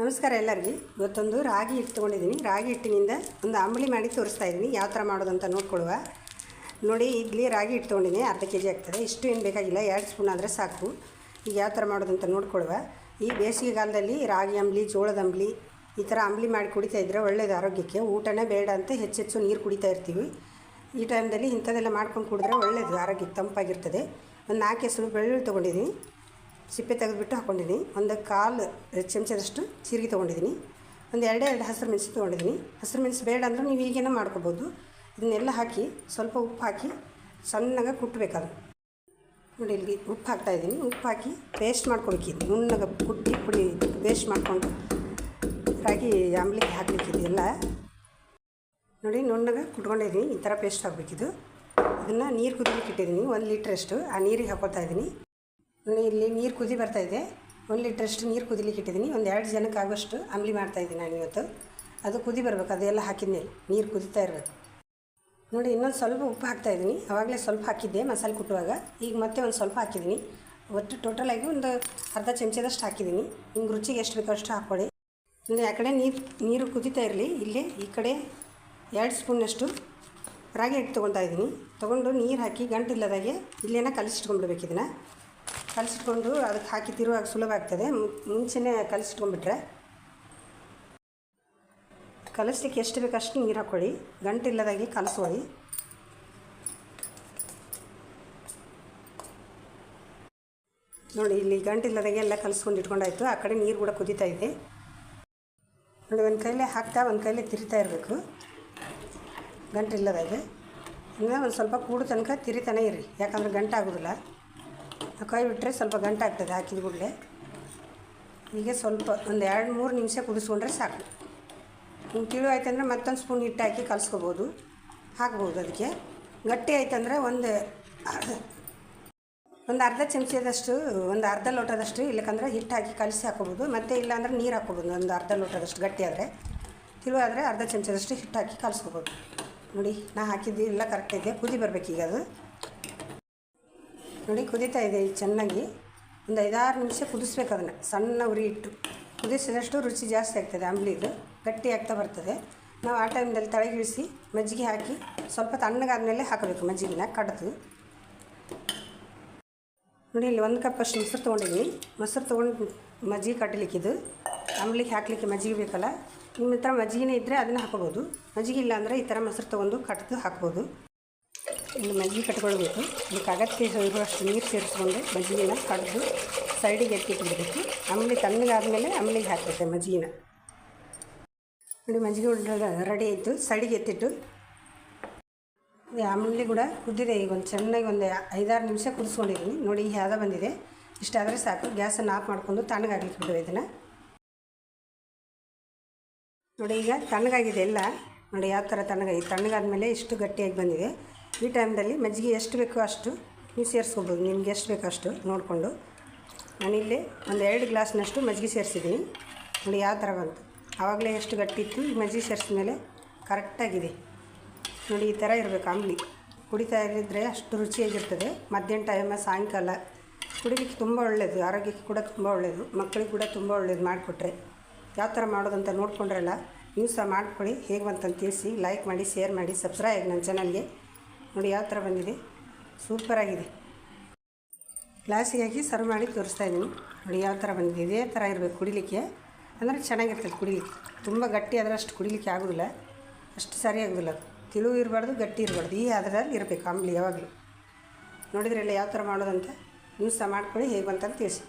ನಮಸ್ಕಾರ ಎಲ್ಲರಿಗೂ. ಇವತ್ತೊಂದು ರಾಗಿ ಹಿಟ್ಟು ತೊಗೊಂಡಿದ್ದೀನಿ. ರಾಗಿ ಹಿಟ್ಟಿನಿಂದ ಒಂದು ಅಂಬಳಿ ಮಾಡಿ ತೋರಿಸ್ತಾ ಇದ್ದೀನಿ. ಯಾವ ಥರ ಅಂತ ನೋಡ್ಕೊಳ್ಳುವ. ನೋಡಿ, ಇಡ್ಲಿ ರಾಗಿ ಹಿಟ್ಟು ತೊಗೊಂಡಿದ್ದೀನಿ. ಅರ್ಧ ಕೆ ಜಿ ಆಗ್ತದೆ. ಇಷ್ಟು ಏನು ಬೇಕಾಗಿಲ್ಲ. ಎರಡು ಸ್ಪೂನ್ ಆದರೆ ಸಾಕು. ಈಗ ಯಾವ ಥರ ಅಂತ ನೋಡ್ಕೊಳ್ಳುವ. ಈ ಬೇಸಿಗೆಗಾಲದಲ್ಲಿ ರಾಗಿ ಅಂಬಲಿ ಜೋಳದ ಅಂಬಲಿ ಈ ಥರ ಅಂಬಲಿ ಮಾಡಿ ಕುಡಿತಾ ಇದ್ದರೆ ಒಳ್ಳೆಯದು ಆರೋಗ್ಯಕ್ಕೆ. ಊಟನೇ ಬೇಡ ಅಂತ ಹೆಚ್ಚೆಚ್ಚು ನೀರು ಕುಡಿತಾ ಇರ್ತೀವಿ. ಈ ಟೈಮ್ದಲ್ಲಿ ಇಂಥದ್ದೆಲ್ಲ ಮಾಡ್ಕೊಂಡು ಕುಡಿದ್ರೆ ಒಳ್ಳೆಯದು ಆರೋಗ್ಯಕ್ಕೆ ತಂಪಾಗಿರ್ತದೆ. ಒಂದು ನಾಲ್ಕು ಹೆಸರು ಬೆಳ್ಳುಳ್ಳಿ ತೊಗೊಂಡಿದ್ದೀನಿ. ಸಿಪ್ಪೆ ತೆಗೆದುಬಿಟ್ಟು ಹಾಕ್ಕೊಂಡಿದ್ದೀನಿ. ಒಂದು ಕಾಲು ಚಮಚದಷ್ಟು ಜೀರಿಗೆ ತೊಗೊಂಡಿದ್ದೀನಿ. ಒಂದು ಎರಡೇ ಎರಡು ಹಸಿರು ಮೆಣಸು ತೊಗೊಂಡಿದ್ದೀನಿ. ಹಸಿರು ಮೆಣಸು ಬೇಡ ಅಂದರೆ ನೀವು ಈಗೇನ ಮಾಡ್ಕೋಬೋದು. ಇದನ್ನೆಲ್ಲ ಹಾಕಿ ಸ್ವಲ್ಪ ಉಪ್ಪು ಹಾಕಿ ಸಣ್ಣಗೆ ಕುಟ್ಟಬೇಕದು ನೋಡಿ ಇಲ್ಲಿ ಉಪ್ಪು ಹಾಕ್ತಾಯಿದ್ದೀನಿ ಉಪ್ಪು ಹಾಕಿ ಪೇಸ್ಟ್ ಮಾಡ್ಕೊಬೇಕಿದ್ದು ನುಣ್ಣಗೆ ಕುಟ್ಟಿ ಪುಡಿ ಪೇಸ್ಟ್ ಮಾಡಿಕೊಂಡು ರಾಗಿ ಆಮ್ಲಿಕ್ಕೆ ಎಲ್ಲ ನೋಡಿ ನುಣ್ಣಗೆ ಕುಟ್ಕೊಂಡಿದ್ದೀನಿ ಈ ಥರ ಪೇಸ್ಟ್ ಹಾಕಬೇಕಿದ್ದು ಇದನ್ನು ನೀರು ಕುದಿಲಿಕ್ಕೆ ಇಟ್ಟಿದ್ದೀನಿ. ಒಂದು ಲೀಟ್ರಷ್ಟು. ಆ ನೀರಿಗೆ ಹಾಕೋತಾ ಇದ್ದೀನಿ. ಇಲ್ಲಿ ನೀರು ಕುದಿ ಬರ್ತಾಯಿದೆ ಒಂದು ಲೀಟ್ರಷ್ಟು ನೀರು ಕುದಿಲಿಕ್ಕೆ ಇಟ್ಟಿದ್ದೀನಿ. ಒಂದು ಎರಡು ಜನಕ್ಕೆ ಅಂಬ್ಲಿ ಮಾಡ್ತಾಯಿದ್ದೀನಿ ನಾನು ಇವತ್ತು. ಅದು ಕುದಿ ಬರಬೇಕು, ಅದೆಲ್ಲ ಹಾಕಿದ್ಮೇಲೆ ನೀರು ಕುದಿತಾ ಇರಬೇಕು. ನೋಡಿ, ಇನ್ನೊಂದು ಸ್ವಲ್ಪ ಉಪ್ಪು ಹಾಕ್ತಾಯಿದ್ದೀನಿ ಆವಾಗಲೇ ಸ್ವಲ್ಪ ಹಾಕಿದ್ದೆ ಮಸಾಲೆ ಕುಟ್ಟುವಾಗ. ಈಗ ಮತ್ತೆ ಒಂದು ಸ್ವಲ್ಪ ಹಾಕಿದ್ದೀನಿ. ಒಟ್ಟು ಟೋಟಲಾಗಿ ಒಂದು ಅರ್ಧ ಚಮಚದಷ್ಟು ಹಾಕಿದ್ದೀನಿ. ನಿಮ್ಗೆ ರುಚಿಗೆ ಎಷ್ಟು ಬೇಕೋ ಅಷ್ಟು ಹಾಕ್ಕೊಳ್ಳಿ. ಅಂದರೆ ಆ ಕಡೆ ನೀರು ನೀರು ಕುದಿತಾ ಇರಲಿ. ಇಲ್ಲೇ ಈ ಕಡೆ ಎರಡು ಸ್ಪೂನಷ್ಟು ರಾಗಿ ಹಿಟ್ಟು ತೊಗೊತಾ ಇದ್ದೀನಿ. ತೊಗೊಂಡು ನೀರು ಹಾಕಿ ಗಂಟಿಲ್ಲದಾಗೆ ಇಲ್ಲೇನ ಕಲಿಸಿಟ್ಕೊಂಡ್ಬಿಡ್ಬೇಕು ಇದನ್ನು. ಕಲಿಸಿಟ್ಕೊಂಡು ಅದಕ್ಕೆ ಹಾಕಿ ತಿರುವಾಗ ಸುಲಭ ಆಗ್ತದೆ. ಮುಂಚೆನೇ ಕಲಿಸಿಟ್ಕೊಂಡ್ಬಿಟ್ರೆ ಕಲಿಸ್ಲಿಕ್ಕೆ ಎಷ್ಟು ಬೇಕು ಅಷ್ಟು ನೀರು ಹಾಕ್ಕೊಳ್ಳಿ. ಗಂಟಿಲ್ಲದಾಗೆ ಕಲಿಸ್ಕೊಳ್ಳಿ. ನೋಡಿ, ಇಲ್ಲಿ ಗಂಟಿಲ್ಲದಾಗೆ ಎಲ್ಲ ಕಲಿಸ್ಕೊಂಡು ಇಟ್ಕೊಂಡಾಯ್ತು. ಆ ಕಡೆ ನೀರು ಕೂಡ ಕುದೀತಾ ಇದೆ. ನೋಡಿ, ಒಂದು ಕೈಲೇ ಹಾಕ್ತಾ, ಒಂದು ಕೈಲೇ ತಿರಿತಾ ಇರಬೇಕು. ಗಂಟಿಲ್ಲದಾಗೆ ಇನ್ನು ಒಂದು ಸ್ವಲ್ಪ ಕೂಡ ತನಕ ತಿರಿತಾನೆ ಇರಿ. ಯಾಕಂದರೆ ಗಂಟು ಆಗೋದಿಲ್ಲ ಬಿಟ್ಟರೆ ಸ್ವಲ್ಪ ಗಂಟೆ ಆಗ್ತದೆ ಹಾಕಿದ ಕೂಡಲೇ. ಈಗ ಸ್ವಲ್ಪ ಒಂದು ಎರಡು ಮೂರು ನಿಮಿಷ ಕುದಿಸ್ಕೊಂಡ್ರೆ ಸಾಕು. ನಿಮ್ಗೆ ತಿಳು ಆಯ್ತಂದ್ರೆ ಮತ್ತೊಂದು ಸ್ಪೂನ್ ಹಿಟ್ಟು ಹಾಕಿ ಕಲಿಸ್ಕೋಬೋದು. ಹಾಕ್ಬೋದು ಅದಕ್ಕೆ ಗಟ್ಟಿ ಆಯ್ತಂದ್ರೆ ಒಂದು ಒಂದು ಅರ್ಧ ಚಮಚದಷ್ಟು ಒಂದು ಅರ್ಧ ಲೋಟದಷ್ಟು ಇಲ್ಲಕಂದ್ರೆ ಹಿಟ್ಟು ಹಾಕಿ ಕಲಸಿ ಹಾಕೋಬೋದು ಮತ್ತು ಇಲ್ಲಾಂದ್ರೆ ನೀರು ಹಾಕೋಬೋದು ಒಂದು ಅರ್ಧ ಲೋಟದಷ್ಟು ಗಟ್ಟಿ ಆದರೆ. ತಿಳು ಆದರೆ ಅರ್ಧ ಚಮಚದಷ್ಟು ಹಿಟ್ಟು ಹಾಕಿ ಕಲಿಸ್ಕೋಬೋದು. ನೋಡಿ, ನಾ ಹಾಕಿದ್ದು ಎಲ್ಲ ಕರೆಕ್ಟ್ ಇದೆ ಕುದಿ ಬರಬೇಕೀಗ ಅದು. ನೋಡಿ ಕುದೀತಾ ಇದೆ ಚೆನ್ನಾಗಿ. ಒಂದು ಐದಾರು ನಿಮಿಷ ಕುದಿಸ್ಬೇಕು ಅದನ್ನು. ಸಣ್ಣ ಉರಿ ಇಟ್ಟು ಕುದಿಸಿದಷ್ಟು ರುಚಿ ಜಾಸ್ತಿ ಆಗ್ತದೆ ಅಂಬ್ಲಿದು ಗಟ್ಟಿ ಆಗ್ತಾ ಬರ್ತದೆ. ನಾವು ಆ ಟೈಮ್ದಲ್ಲಿ ತಳಗಿಳಿಸಿ ಮಜ್ಜಿಗೆ ಹಾಕಿ ಸ್ವಲ್ಪ ತಣ್ಣಗಾದ್ಮೇಲೆ ಹಾಕಬೇಕು ಮಜ್ಜಿಗೆನ ಕಡ್ದು. ನೋಡಿ ಇಲ್ಲಿ ಒಂದು ಕಪ್ ಅಷ್ಟು ಮೊಸರು ತೊಗೊಂಡಿದ್ದೀನಿ. ಮೊಸರು ತೊಗೊಂಡು ಮಜ್ಜಿಗೆ ಕಟ್ಟಲಿಕ್ಕಿದು ಅಂಬ್ಲಿಗೆ ಹಾಕಲಿಕ್ಕೆ ಮಜ್ಜಿಗೆ ಬೇಕಲ್ಲ. ನಿಮ್ಮ ಹತ್ರ ಮಜ್ಜಿಗೆನೇ ಇದ್ದರೆ ಅದನ್ನು ಹಾಕ್ಬೋದು ಮಜ್ಜಿಗೆ ಇಲ್ಲ ಅಂದರೆ ಈ ಥರ ಮೊಸರು ತೊಗೊಂಡು ಕಟ್ದು ಹಾಕ್ಬೋದು. ಇಲ್ಲಿ ಮಜ್ಜಿಗೆ ಕಟ್ಕೊಳ್ಬೇಕು. ಅಗತ್ಯ ಇರುವಷ್ಟು ನೀರು ಸೇರಿಸ್ಕೊಂಡು ಮಜ್ಜಿಗೆನ ಕಡ್ದು ಸೈಡಿಗೆ ಎತ್ತಿಟ್ಬಿಡಬೇಕು ಆಮೇಲೆ ತಣ್ಣಗಾದ್ಮೇಲೆ ಆಮೇಲೆ ಹಾಕಬೇಕು ಮಜ್ಜಿಗೆನ. ನೋಡಿ, ಮಜ್ಜಿಗೆ ರೆಡಿ ಆಯಿತು. ಸೈಡಿಗೆ ಎತ್ತಿಟ್ಟು ಆಮೇಲೆ ಕೂಡ ಕುದ್ದಿದೆ ಈಗ ಒಂದು ಚೆನ್ನಾಗಿ ಒಂದು ಐದಾರು ನಿಮಿಷ ಕುದಿಸ್ಕೊಂಡಿದ್ದೀನಿ. ನೋಡಿ, ಈ ಹದ ಬಂದಿದೆ. ಇಷ್ಟಾದರೆ ಸಾಕು. ಗ್ಯಾಸನ್ನು ಆಫ್ ಮಾಡಿಕೊಂಡು ತಣ್ಣಗಾಗ್ಲಿಕ್ಕೆ ಬಿಡುವೆ ಇದನ್ನು. ನೋಡಿ, ಈಗ ತಣ್ಣಗಾಗಿದೆ ಎಲ್ಲ. ನೋಡಿ, ಯಾವ ಥರ ತಣ್ಣಗಾಗಿ ತಣ್ಣಗಾದ್ಮೇಲೆ ಇಷ್ಟು ಗಟ್ಟಿಯಾಗಿ ಬಂದಿದೆ. ಈ ಟೈಮ್ದಲ್ಲಿ ಮಜ್ಜಿಗೆ ಎಷ್ಟು ಬೇಕೋ ಅಷ್ಟು ನೀವು ಸೇರಿಸ್ಕೋಬೋದು, ನಿಮ್ಗೆ ಎಷ್ಟು ಬೇಕೋ ಅಷ್ಟು ನೋಡಿಕೊಂಡು. ನಾನಿಲ್ಲಿ ಒಂದು ಎರಡು ಗ್ಲಾಸ್ನಷ್ಟು ಮಜ್ಜಿಗೆ ಸೇರಿಸಿದ್ದೀನಿ. ನೋಡಿ ಯಾವ ಥರ ಬಂತು. ಆವಾಗಲೇ ಎಷ್ಟು ಗಟ್ಟಿ ಇತ್ತು ಈ ಮಜ್ಜಿಗೆ ಸೇರಿಸಿದ ಮೇಲೆ ಕರೆಕ್ಟಾಗಿದೆ. ನೋಡಿ ಈ ಥರ ಇರಬೇಕು ಅಂಬ್ಲಿ. ಕುಡಿತಾ ಇದ್ದರೆ ಅಷ್ಟು ರುಚಿಯಾಗಿರ್ತದೆ. ಮಧ್ಯಾಹ್ನ ಟೈಮ ಸಾಯಂಕಾಲ ಕುಡಿಲಿಕ್ಕೆ ತುಂಬ ಒಳ್ಳೆಯದು ಆರೋಗ್ಯಕ್ಕೆ ಕೂಡ ತುಂಬ ಒಳ್ಳೆಯದು ಮಕ್ಕಳಿಗೆ ಕೂಡ ತುಂಬ ಒಳ್ಳೆಯದು ಮಾಡಿಕೊಟ್ರೆ. ಯಾವ ಥರ ಮಾಡೋದಂತ ನೋಡಿಕೊಂಡ್ರಲ್ಲ, ನೀವು ಸಹ ಮಾಡಿಕೊಳ್ಳಿ. ಹೇಗೆ ಬಂತಂತ ತಿಳಿಸಿ ಲೈಕ್ ಮಾಡಿ ಶೇರ್ ಮಾಡಿ ಸಬ್ಸ್ಕ್ರೈಬ್ ಆಗಿ ನನ್ನ ಚಾನಲ್ಗೆ ನೋಡಿ ಯಾವ ಥರ ಬಂದಿದೆ. ಸೂಪರಾಗಿದೆ ಗ್ಲಾಸಿಗೆ ಸರ್ವ್ ಮಾಡಿ ತೋರಿಸ್ತಾ ಇದ್ದೀನಿ. ನೋಡಿ ಯಾವ ಥರ ಬಂದಿದೆ. ಇದೇ ಥರ ಇರಬೇಕು ಕುಡಿಲಿಕ್ಕೆ. ಅಂದರೆ ಚೆನ್ನಾಗಿರ್ತದೆ ಕುಡಿಲಿಕ್ಕೆ. ತುಂಬ ಗಟ್ಟಿ ಆದರೆ ಅಷ್ಟು ಕುಡಿಲಿಕ್ಕೆ ಆಗೋದಿಲ್ಲ. ಅಷ್ಟು ಸರಿ ಆಗೋದಿಲ್ಲ. ಅದು ತಿಳು ಇರಬಾರ್ದು, ಗಟ್ಟಿ ಇರಬಾರ್ದು. ಈ ಅದರಲ್ಲಿ ಇರಬೇಕು ಆಮ್ಲಿ ಯಾವಾಗಲೂ. ನೋಡಿದ್ರೆಲ್ಲ ಯಾವ ಥರ ಮಾಡೋದಂತ? ನೀವು ಸಹ ಮಾಡ್ಕೊಳ್ಳಿ, ಹೇಗೆ ಬಂತಂತ ತಿಳಿಸಿ.